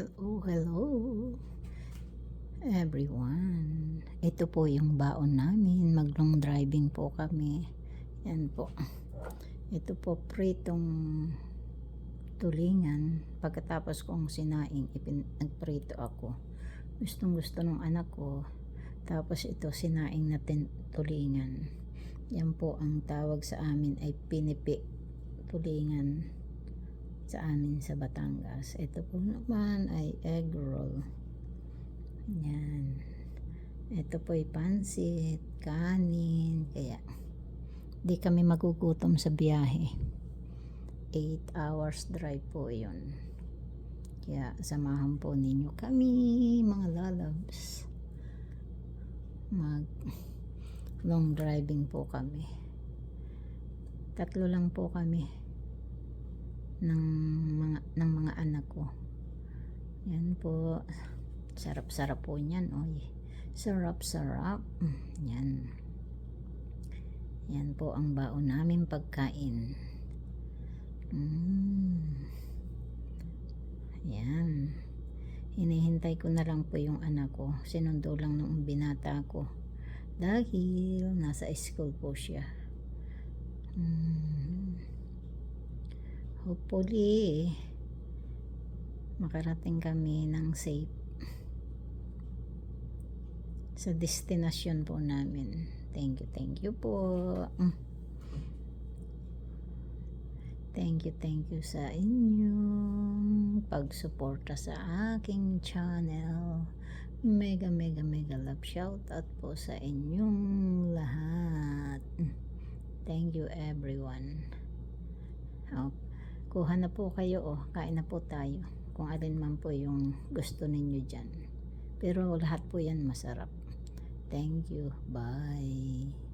Hello, hello everyone. Ito po yung baon namin. Mag long driving po kami. Yan po. Ito po pritong tulingan. Pagkatapos kong sinaing, ipin, nagprito ako. Gustong gusto ng anak ko. Tapos ito sinaing natin tulingan. Yan po ang tawag sa amin ay pinipi tulingan sa amin sa Batangas. Ito po naman ay egg roll. Yan. Ito po ay pansit, kanin, kaya di kami magugutom sa biyahe. 8 hours drive po yun. Kaya samahan po ninyo kami, mga lalabs. Mag long driving po kami. Tatlo lang po kami ng mga ng mga anak ko. Yan po. Sarap-sarap po niyan, oy. Sarap-sarap. Yan. Yan po ang baon namin pagkain. Mm. Yan. Hinihintay ko na lang po yung anak ko. Sinundo lang nung binata ko. Dahil nasa school po siya. Mm. Hopefully, makarating kami ng safe sa destinasyon po namin. Thank you, thank you po. Thank you, thank you sa inyong pagsuporta sa aking channel. Mega, mega, mega love shout out po sa inyong lahat. Thank you everyone. Oh, kuha na po kayo oh, kain na po tayo. Kung alin man po yung gusto ninyo dyan. Pero lahat po yan masarap. Thank you. Bye.